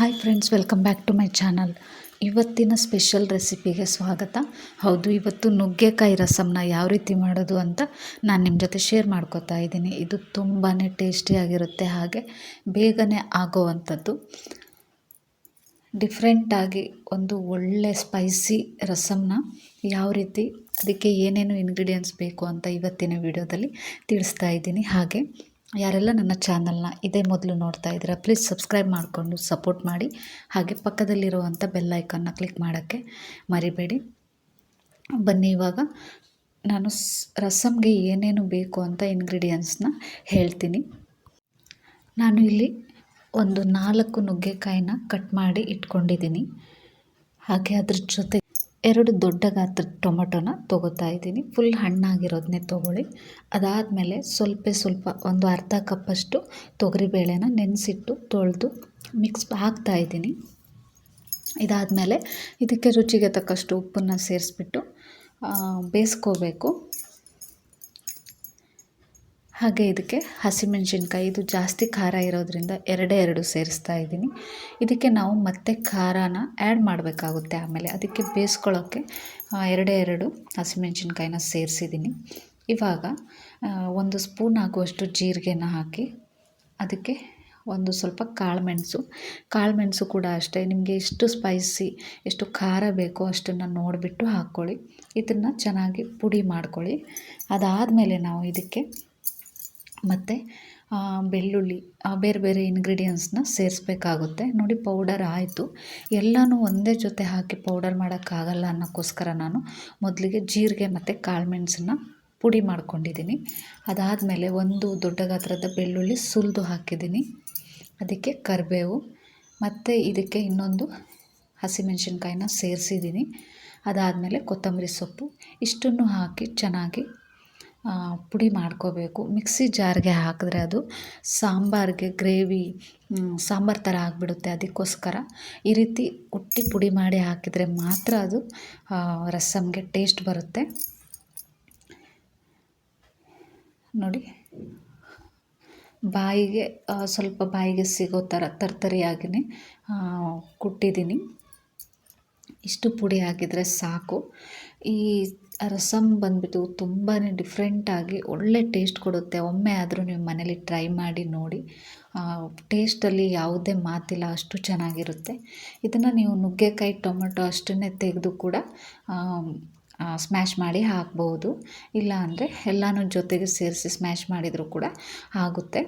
Hi friends, welcome back to my channel. ಇವತ್ತಿನ special ರೆಸಿಪಿಗೆ ಸ್ವಾಗತ. ಹೌದು, ಇವತ್ತು ನುಗ್ಗೆಕಾಯಿ ರಸಮ್ನ ಯಾವ ರೀತಿ ಮಾಡೋದು ಅಂತ ನಾನು ನಿಮ್ಮ ಜೊತೆ ಶೇರ್ ಮಾಡ್ಕೋತಾ ಇದ್ದೀನಿ. ಇದು ತುಂಬಾ ಟೇಸ್ಟಿಯಾಗಿರುತ್ತೆ ಹಾಗೆ ಬೇಗನೆ ಆಗೋವಂಥದ್ದು. ಡಿಫ್ರೆಂಟಾಗಿ ಒಂದು ಒಳ್ಳೆ ಸ್ಪೈಸಿ ರಸಮ್ನ ಯಾವ ರೀತಿ, ಅದಕ್ಕೆ ಏನೇನು ಇಂಗ್ರೀಡಿಯೆಂಟ್ಸ್ ಬೇಕು ಅಂತ ಇವತ್ತಿನ ವಿಡಿಯೋದಲ್ಲಿ ತಿಳಿಸ್ತಾ ಇದ್ದೀನಿ. ಹಾಗೆ ಯಾರೆಲ್ಲ ನನ್ನ ಚಾನಲ್ನ ಇದೇ ಮೊದಲು ನೋಡ್ತಾ ಇದ್ದೀರಾ ಪ್ಲೀಸ್ ಸಬ್ಸ್ಕ್ರೈಬ್ ಮಾಡಿಕೊಂಡು ಸಪೋರ್ಟ್ ಮಾಡಿ. ಹಾಗೆ ಪಕ್ಕದಲ್ಲಿರುವಂಥ ಬೆಲ್ ಐಕನ್ನ ಕ್ಲಿಕ್ ಮಾಡೋಕ್ಕೆ ಮರಿಬೇಡಿ. ಬನ್ನಿ ಇವಾಗ ನಾನು ರಸಮ್ಗೆ ಏನೇನು ಬೇಕು ಅಂತ ಇಂಗ್ರೀಡಿಯೆಂಟ್ಸ್ನ ಹೇಳ್ತೀನಿ. ನಾನು ಇಲ್ಲಿ ಒಂದು ನಾಲ್ಕು ನುಗ್ಗೆಕಾಯಿನ ಕಟ್ ಮಾಡಿ ಇಟ್ಕೊಂಡಿದ್ದೀನಿ. ಹಾಗೆ ಅದ್ರ ಜೊತೆ ಎರಡು ದೊಡ್ಡ ಗಾತ್ರದ ಟೊಮೊಟೊನ ತೊಗೋತಾ ಇದ್ದೀನಿ. ಫುಲ್ ಹಣ್ಣಾಗಿರೋದನ್ನೇ ತೊಗೊಳ್ಳಿ. ಅದಾದಮೇಲೆ ಸ್ವಲ್ಪ ಸ್ವಲ್ಪ ಒಂದು ಅರ್ಧ ಕಪ್ಪಷ್ಟು ತೊಗರಿಬೇಳೆನ ನೆನೆಸಿಟ್ಟು ತೊಳೆದು ಮಿಕ್ಸ್ ಹಾಕ್ತಾ ಇದ್ದೀನಿ. ಇದಾದಮೇಲೆ ಇದಕ್ಕೆ ರುಚಿಗೆ ತಕ್ಕಷ್ಟು ಉಪ್ಪನ್ನು ಸೇರಿಸ್ಬಿಟ್ಟು ಬೇಯಿಸ್ಕೋಬೇಕು. ಹಾಗೆ ಇದಕ್ಕೆ ಹಸಿಮೆಣಸಿನ್ಕಾಯಿ, ಇದು ಜಾಸ್ತಿ ಖಾರ ಇರೋದ್ರಿಂದ ಎರಡೇ ಎರಡು ಸೇರಿಸ್ತಾ ಇದ್ದೀನಿ. ಇದಕ್ಕೆ ನಾವು ಮತ್ತೆ ಖಾರನ ಆ್ಯಡ್ ಮಾಡಬೇಕಾಗುತ್ತೆ ಆಮೇಲೆ. ಅದಕ್ಕೆ ಬೇಯಿಸ್ಕೊಳ್ಳೋಕ್ಕೆ ಎರಡೇ ಎರಡು ಹಸಿಮೆಣಸಿನ್ಕಾಯಿನ ಸೇರಿಸಿದ್ದೀನಿ. ಇವಾಗ ಒಂದು ಸ್ಪೂನ್ ಆಗುವಷ್ಟು ಜೀರಿಗೆನ ಹಾಕಿ ಅದಕ್ಕೆ ಒಂದು ಸ್ವಲ್ಪ ಕಾಳುಮೆಣಸು. ಕಾಳುಮೆಣಸು ಕೂಡ ಅಷ್ಟೇ. ನಿಮಗೆ ಎಷ್ಟು ಸ್ಪೈಸಿ ಎಷ್ಟು ಖಾರ ಬೇಕೋ ಅಷ್ಟನ್ನು ನೋಡಿಬಿಟ್ಟು ಹಾಕ್ಕೊಳ್ಳಿ. ಇದನ್ನು ಚೆನ್ನಾಗಿ ಪುಡಿ ಮಾಡ್ಕೊಳ್ಳಿ. ಅದಾದಮೇಲೆ ನಾವು ಇದಕ್ಕೆ ಮತ್ತು ಬೆಳ್ಳುಳ್ಳಿ ಬೇರೆ ಬೇರೆ ಇನ್ಗ್ರೀಡಿಯೆಂಟ್ಸ್ನ ಸೇರಿಸ್ಬೇಕಾಗುತ್ತೆ. ನೋಡಿ ಪೌಡರ್ ಆಯಿತು. ಎಲ್ಲನೂ ಒಂದೇ ಜೊತೆ ಹಾಕಿ ಪೌಡರ್ ಮಾಡೋಕ್ಕಾಗಲ್ಲ ಅನ್ನೋಕ್ಕೋಸ್ಕರ ನಾನು ಮೊದಲಿಗೆ ಜೀರಿಗೆ ಮತ್ತು ಕಾಳುಮೆಣ್ಸನ್ನ ಪುಡಿ ಮಾಡ್ಕೊಂಡಿದ್ದೀನಿ. ಅದಾದಮೇಲೆ ಒಂದು ದೊಡ್ಡ ಗಾತ್ರದ ಬೆಳ್ಳುಳ್ಳಿ ಸುಲಿದು ಹಾಕಿದ್ದೀನಿ. ಅದಕ್ಕೆ ಕರಿಬೇವು ಮತ್ತು ಇದಕ್ಕೆ ಇನ್ನೊಂದು ಹಸಿಮೆಣ್ಸಿನ್ಕಾಯಿನ ಸೇರಿಸಿದ್ದೀನಿ. ಅದಾದಮೇಲೆ ಕೊತ್ತಂಬರಿ ಸೊಪ್ಪು. ಇಷ್ಟನ್ನು ಹಾಕಿ ಚೆನ್ನಾಗಿ ಪುಡಿ ಮಾಡ್ಕೋಬೇಕು. ಮಿಕ್ಸಿ ಜಾರ್ಗೆ ಹಾಕಿದ್ರೆ ಅದು ಸಾಂಬಾರಿಗೆ ಗ್ರೇವಿ ಸಾಂಬಾರು ಥರ ಆಗಿಬಿಡುತ್ತೆ ಅದಕ್ಕೋಸ್ಕರ. ಈ ರೀತಿ ಕುಟ್ಟಿ ಪುಡಿ ಮಾಡಿ ಹಾಕಿದರೆ ಮಾತ್ರ ಅದು ರಸಮ್ಗೆ ಟೇಸ್ಟ್ ಬರುತ್ತೆ. ನೋಡಿ. ಬಾಯಿಗೆ ಸ್ವಲ್ಪ ಬಾಯಿಗೆ ಸಿಗೋ ಥರ ತರ್ತರಿಯಾಗಿಯೇ ಕುಟ್ಟಿದ್ದೀನಿ. ಇಷ್ಟು ಪುಡಿ ಹಾಕಿದರೆ ಸಾಕು. ಈ ರಸಮ್ ಬಂದುಬಿಟ್ಟು ತುಂಬಾ ಡಿಫ್ರೆಂಟಾಗಿ ಒಳ್ಳೆ ಟೇಸ್ಟ್ ಕೊಡುತ್ತೆ. ಒಮ್ಮೆ ಆದರೂ ನೀವು ಮನೇಲಿ ಟ್ರೈ ಮಾಡಿ ನೋಡಿ. ಟೇಸ್ಟಲ್ಲಿ ಯಾವುದೇ ಮಾತಿಲ್ಲ, ಅಷ್ಟು ಚೆನ್ನಾಗಿರುತ್ತೆ. ಇದನ್ನು ನೀವು ನುಗ್ಗೆಕಾಯಿ, ಟೊಮೆಟೊ ಅಷ್ಟನ್ನೇ ತೆಗೆದು ಕೂಡ ಸ್ಮ್ಯಾಶ್ ಮಾಡಿ ಹಾಕ್ಬೋದು. ಇಲ್ಲ ಅಂದರೆ ಎಲ್ಲನೂ ಜೊತೆಗೆ ಸೇರಿಸಿ ಸ್ಮ್ಯಾಶ್ ಮಾಡಿದರೂ ಕೂಡ ಆಗುತ್ತೆ.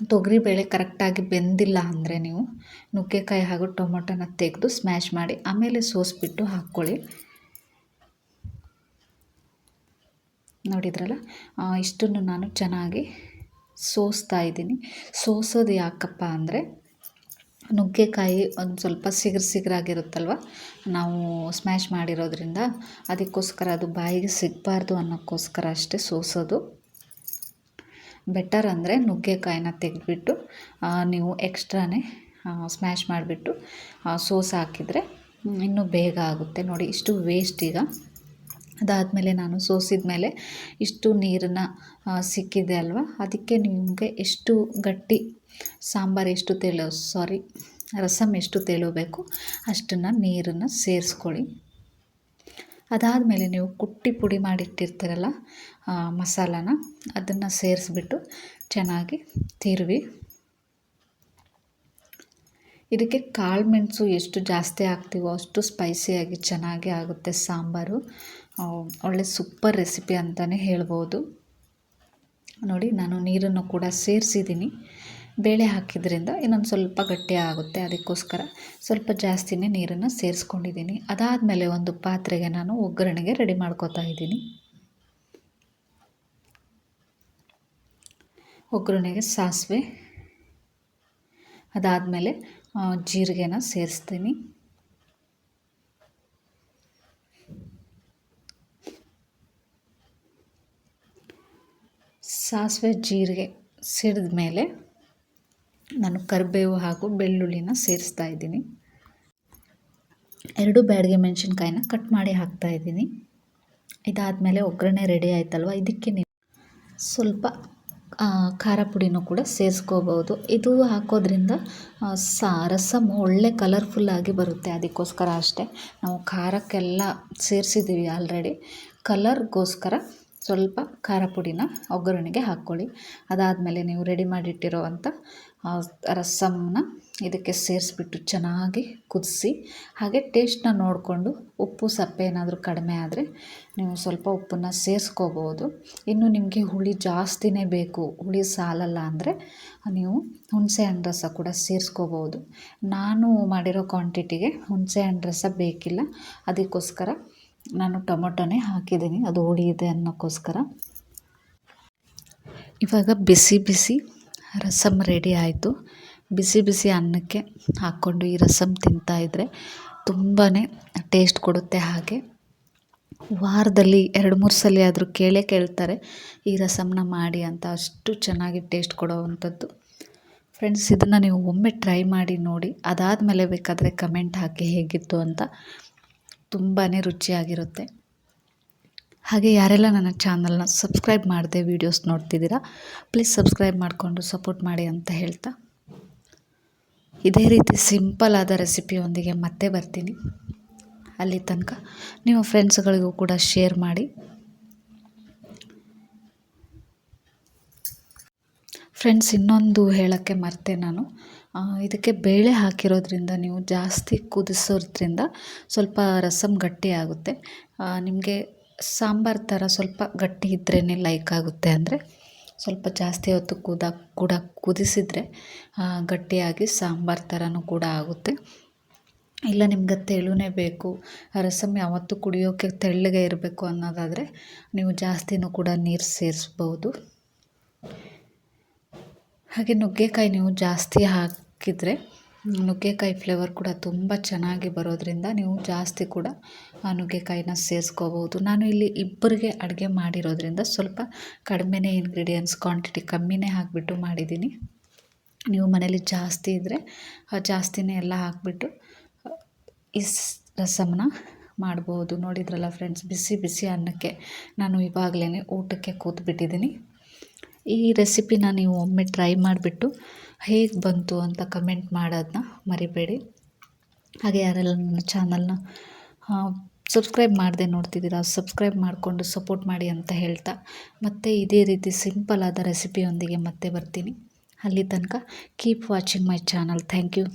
ತೊಗರಿಬೇಳೆ ಕರೆಕ್ಟಾಗಿ ಬೆಂದಿಲ್ಲ ಅಂದರೆ ನೀವು ನುಗ್ಗೆಕಾಯಿ ಹಾಗೂ ಟೊಮೊಟೊನ ತೆಗೆದು ಸ್ಮ್ಯಾಶ್ ಮಾಡಿ, ಆಮೇಲೆ ಸೋಸಿಬಿಟ್ಟು ಹಾಕ್ಕೊಳ್ಳಿ. ನೋಡಿದ್ರಲ್ಲ? ಇಷ್ಟನ್ನು ನಾನು ಚೆನ್ನಾಗಿ ಸೋಸ್ತಾ ಇದ್ದೀನಿ. ಸೋಸೋದು ಯಾಕಪ್ಪ ಅಂದರೆ ನುಗ್ಗೆಕಾಯಿ ಒಂದು ಸ್ವಲ್ಪ ಸಿಗ್ರ ಸಿಗ್ರಾಗಿರುತ್ತಲ್ವ? ನಾವು ಸ್ಮ್ಯಾಶ್ ಮಾಡಿರೋದ್ರಿಂದ ಅದಕ್ಕೋಸ್ಕರ ಅದು ಬಾಯಿಗೆ ಸಿಗಬಾರ್ದು ಅನ್ನೋಕ್ಕೋಸ್ಕರ ಅಷ್ಟೇ ಸೋಸೋದು. ಬೆಟರ್ ಅಂದರೆ ನುಗ್ಗೆಕಾಯಿನ ತೆಗೆದುಬಿಟ್ಟು ನೀವು ಎಕ್ಸ್ಟ್ರಾನೇ ಸ್ಮ್ಯಾಶ್ ಮಾಡಿಬಿಟ್ಟು ಸೋಸ್ ಹಾಕಿದರೆ ಇನ್ನೂ ಬೇಗ ಆಗುತ್ತೆ. ನೋಡಿ, ಇಷ್ಟು ವೇಸ್ಟ್ ಈಗ. ಅದಾದಮೇಲೆ ನಾನು ಸೋಸಿದ ಮೇಲೆ ಇಷ್ಟು ನೀರನ್ನ ಸಿಕ್ಕಿದೆ ಅಲ್ವಾ? ಅದಕ್ಕೆ ನಿಮಗೆ ಎಷ್ಟು ಗಟ್ಟಿ ಸಾಂಬಾರು ಎಷ್ಟು ತೆಳು ಸಾರಿ ರಸಮ್ ಎಷ್ಟು ತೆಳುಬೇಕು ಅಷ್ಟನ್ನು ನೀರನ್ನು ಸೇರಿಸ್ಕೊಳ್ಳಿ. ಅದಾದಮೇಲೆ ನೀವು ಕುಟ್ಟಿ ಪುಡಿ ಮಾಡಿಟ್ಟಿರ್ತೀರಲ್ಲ ಮಸಾಲಾನ, ಅದನ್ನು ಸೇರಿಸ್ಬಿಟ್ಟು ಚೆನ್ನಾಗಿ ತಿರುವಿ. ಇದಕ್ಕೆ ಕಾಳು ಮೆಣಸು ಎಷ್ಟು ಜಾಸ್ತಿ ಹಾಕ್ತೀವೋ ಅಷ್ಟು ಸ್ಪೈಸಿಯಾಗಿ ಚೆನ್ನಾಗಿ ಆಗುತ್ತೆ ಸಾಂಬಾರು. ಒಳ್ಳೆ ಸೂಪರ್ ರೆಸಿಪಿ ಅಂತಲೇ ಹೇಳ್ಬೋದು. ನೋಡಿ, ನಾನು ನೀರನ್ನು ಕೂಡ ಸೇರಿಸಿದ್ದೀನಿ. ಬೇಳೆ ಹಾಕಿದ್ರಿಂದ ಇನ್ನೊಂದು ಸ್ವಲ್ಪ ಗಟ್ಟಿ ಆಗುತ್ತೆ. ಅದಕ್ಕೋಸ್ಕರ ಸ್ವಲ್ಪ ಜಾಸ್ತಿನೇ ನೀರನ್ನು ಸೇರಿಸ್ಕೊಂಡಿದ್ದೀನಿ. ಅದಾದಮೇಲೆ ಒಂದು ಪಾತ್ರೆಗೆ ನಾನು ಒಗ್ಗರಣೆಗೆ ರೆಡಿ ಮಾಡ್ಕೋತಾ ಇದ್ದೀನಿ. ಒಗ್ಗರಣೆಗೆ ಸಾಸಿವೆ, ಅದಾದಮೇಲೆ ಜೀರಿಗೆನ ಸೇರಿಸ್ತೀನಿ. ಸಾಸಿವೆ, ಜೀರಿಗೆ ಸಿಡಿದ ಮೇಲೆ ನಾನು ಕರಿಬೇವು ಹಾಗೂ ಬೆಳ್ಳುಳ್ಳಿನ ಸೇರಿಸ್ತಾ ಇದ್ದೀನಿ. ಎರಡು ಬ್ಯಾಡಿಗೆ ಮೆಣಸಿನ್ಕಾಯಿನ ಕಟ್ ಮಾಡಿ ಹಾಕ್ತಾ ಇದ್ದೀನಿ. ಇದಾದಮೇಲೆ ಒಗ್ಗರಣೆ ರೆಡಿ ಆಯ್ತಲ್ವ? ಇದಕ್ಕೆ ನೀವು ಸ್ವಲ್ಪ ಖಾರ ಪುಡಿನೂ ಕೂಡ ಸೇರಿಸ್ಕೋಬೋದು. ಇದು ಹಾಕೋದ್ರಿಂದ ಸಾ ರಸಮ್ ಒಳ್ಳೆ ಕಲರ್ಫುಲ್ಲಾಗಿ ಬರುತ್ತೆ ಅದಕ್ಕೋಸ್ಕರ ಅಷ್ಟೇ. ನಾವು ಖಾರಕ್ಕೆಲ್ಲ ಸೇರಿಸಿದ್ದೀವಿ ಆಲ್ರೆಡಿ ಕಲರ್ಗೋಸ್ಕರ ಸ್ವಲ್ಪ ಖಾರ ಪುಡಿನ ಒಗ್ಗರಣೆಗೆ ಹಾಕ್ಕೊಳ್ಳಿ. ಅದಾದಮೇಲೆ ನೀವು ರೆಡಿ ಮಾಡಿಟ್ಟಿರೋವಂಥ ರಸಮ್ನ ಇದಕ್ಕೆ ಸೇರಿಸ್ಬಿಟ್ಟು ಚೆನ್ನಾಗಿ ಕುದಿಸಿ, ಹಾಗೆ ಟೇಸ್ಟನ್ನ ನೋಡಿಕೊಂಡು ಉಪ್ಪು ಸಪ್ಪೆ ಏನಾದರೂ ಕಡಿಮೆ ಆದರೆ ನೀವು ಸ್ವಲ್ಪ ಉಪ್ಪನ್ನು ಸೇರಿಸ್ಕೋಬೋದು. ಇನ್ನು ನಿಮಗೆ ಹುಳಿ ಜಾಸ್ತಿನೇ ಬೇಕು, ಹುಳಿ ಸಾಲಲ್ಲ ಅಂದರೆ ನೀವು ಹುಣಸೆ ಹಣ್ಣು ರಸ ಕೂಡ ಸೇರಿಸ್ಕೋಬೋದು. ನಾನು ಮಾಡಿರೋ ಕ್ವಾಂಟಿಟಿಗೆ ಹುಣಸೆ ಹಣ್ಣು ರಸ ಬೇಕಿಲ್ಲ, ಅದಕ್ಕೋಸ್ಕರ ನಾನು ಟೊಮೊಟೊನೇ ಹಾಕಿದ್ದೀನಿ, ಅದು ಹುಳಿ ಇದೆ ಅನ್ನೋಕ್ಕೋಸ್ಕರ. ಇವಾಗ ಬಿಸಿ ಬಿಸಿ ರಸಮ್ ರೆಡಿ ಆಯಿತು. ಬಿಸಿ ಬಿಸಿ ಅನ್ನಕ್ಕೆ ಹಾಕ್ಕೊಂಡು ಈ ರಸಮ್ ತಿಂತಾಯಿದ್ರೆ ತುಂಬಾ ಟೇಸ್ಟ್ ಕೊಡುತ್ತೆ ಹಾಗೆ. ವಾರದಲ್ಲಿ ಎರಡು ಮೂರು ಸಲ ಆದರೂ ಕೇಳೇ ಕೇಳ್ತಾರೆ, ಈ ರಸಮ್ನ ಮಾಡಿ ಅಂತ. ಅಷ್ಟು ಚೆನ್ನಾಗಿ ಟೇಸ್ಟ್ ಕೊಡೋವಂಥದ್ದು. ಫ್ರೆಂಡ್ಸ್, ಇದನ್ನು ನೀವು ಒಮ್ಮೆ ಟ್ರೈ ಮಾಡಿ ನೋಡಿ. ಅದಾದಮೇಲೆ ಬೇಕಾದರೆ ಕಮೆಂಟ್ ಹಾಕಿ ಹೇಗಿತ್ತು ಅಂತ. ತುಂಬಾ ರುಚಿಯಾಗಿರುತ್ತೆ. ಹಾಗೆ ಯಾರೆಲ್ಲ ನನ್ನ ಚಾನಲ್ನ ಸಬ್ಸ್ಕ್ರೈಬ್ ಮಾಡದೆ ವೀಡಿಯೋಸ್ ನೋಡ್ತಿದ್ದೀರಾ ಪ್ಲೀಸ್ ಸಬ್ಸ್ಕ್ರೈಬ್ ಮಾಡಿಕೊಂಡು ಸಪೋರ್ಟ್ ಮಾಡಿ ಅಂತ ಹೇಳ್ತಾ. ಇದೇ ರೀತಿ ಸಿಂಪಲ್ ಆದ ರೆಸಿಪಿಯೊಂದಿಗೆ ಮತ್ತೆ ಬರ್ತೀನಿ. ಅಲ್ಲಿ ತನಕ ನಿಮ್ಮ ಫ್ರೆಂಡ್ಸ್ಗಳಿಗೂ ಕೂಡ ಶೇರ್ ಮಾಡಿ. ಫ್ರೆಂಡ್ಸ್ ಇನ್ನೊಂದು ಹೇಳೋಕ್ಕೆ ಮರ್ತೆ ನಾನು. ಇದಕ್ಕೆ ಬೇಳೆ ಹಾಕಿರೋದ್ರಿಂದ ನೀವು ಜಾಸ್ತಿ ಕುದಿಸೋದ್ರಿಂದ ಸ್ವಲ್ಪ ರಸಮ್ ಗಟ್ಟಿ ಆಗುತ್ತೆ. ನಿಮಗೆ ಸಾಂಬಾರು ಥರ ಸ್ವಲ್ಪ ಗಟ್ಟಿ ಇದ್ರೇ ಲೈಕ್ ಆಗುತ್ತೆ ಅಂದರೆ ಸ್ವಲ್ಪ ಜಾಸ್ತಿ ಹೊತ್ತು ಕುದ, ಕೂಡ ಕುದಿಸಿದರೆ ಗಟ್ಟಿಯಾಗಿ ಸಾಂಬಾರು ಥರನೂ ಕೂಡ ಆಗುತ್ತೆ. ಇಲ್ಲ, ನಿಮ್ಗೆ ತೆಳುನೇ ಬೇಕು ರಸಮ್ ಯಾವತ್ತು ಕುಡಿಯೋಕ್ಕೆ ತೆಳ್ಳಗೆ ಇರಬೇಕು ಅನ್ನೋದಾದರೆ ನೀವು ಜಾಸ್ತಿನೂ ಕೂಡ ನೀರು ಸೇರಿಸ್ಬೋದು. ಹಾಗೆ ನುಗ್ಗೆಕಾಯಿ ನೀವು ಜಾಸ್ತಿ ಹಾಕಿದರೆ ನುಗ್ಗೆಕಾಯಿ ಫ್ಲೇವರ್ ಕೂಡ ತುಂಬ ಚೆನ್ನಾಗಿ ಬರೋದರಿಂದ ನೀವು ಜಾಸ್ತಿ ಕೂಡ, ಆ ನುಗ್ಗೆಕಾಯಿನ ಸೇರಿಸ್ಕೋಬೋದು. ನಾನು ಇಲ್ಲಿ ಇಬ್ಬರಿಗೆ ಅಡುಗೆ ಮಾಡಿರೋದ್ರಿಂದ ಸ್ವಲ್ಪ ಕಡಿಮೆನೇ ಇಂಗ್ರೀಡಿಯೆಂಟ್ಸ್ ಕ್ವಾಂಟಿಟಿ ಕಮ್ಮಿನೇ ಹಾಕಿಬಿಟ್ಟು ಮಾಡಿದ್ದೀನಿ. ನೀವು ಮನೇಲಿ ಜಾಸ್ತಿ ಇದ್ದರೆ ಜಾಸ್ತಿನೇ ಎಲ್ಲ ಹಾಕಿಬಿಟ್ಟು, ಈ ರಸಮನ್ನ ಮಾಡ್ಬೋದು. ನೋಡಿದ್ರಲ್ಲ ಫ್ರೆಂಡ್ಸ್ ಬಿಸಿ ಬಿಸಿ ಅನ್ನಕ್ಕೆ ನಾನು ಇವಾಗಲೇ ಊಟಕ್ಕೆ ಕೂತ್ಬಿಟ್ಟಿದ್ದೀನಿ. ಈ ರೆಸಿಪಿನ ನೀವು ಒಮ್ಮೆ ಟ್ರೈ ಮಾಡಿಬಿಟ್ಟು ಹೇಗೆ ಬಂತು ಅಂತ ಕಮೆಂಟ್ ಮಾಡೋದನ್ನ ಮರಿಬೇಡಿ. ಹಾಗೆ ಯಾರೆಲ್ಲ ನನ್ನ ಚಾನಲ್ನ ಸಬ್ಸ್ಕ್ರೈಬ್ ಮಾಡದೆ ನೋಡ್ತಿದ್ದೀರಾ ಸಬ್ಸ್ಕ್ರೈಬ್ ಮಾಡಿಕೊಂಡು ಸಪೋರ್ಟ್ ಮಾಡಿ ಅಂತ ಹೇಳ್ತಾ. ಮತ್ತೆ ಇದೇ ರೀತಿ ಸಿಂಪಲ್ ಆದ ರೆಸಿಪಿಯೊಂದಿಗೆ ಮತ್ತೆ ಬರ್ತೀನಿ. ಅಲ್ಲಿ ತನಕ keep watching my channel thank you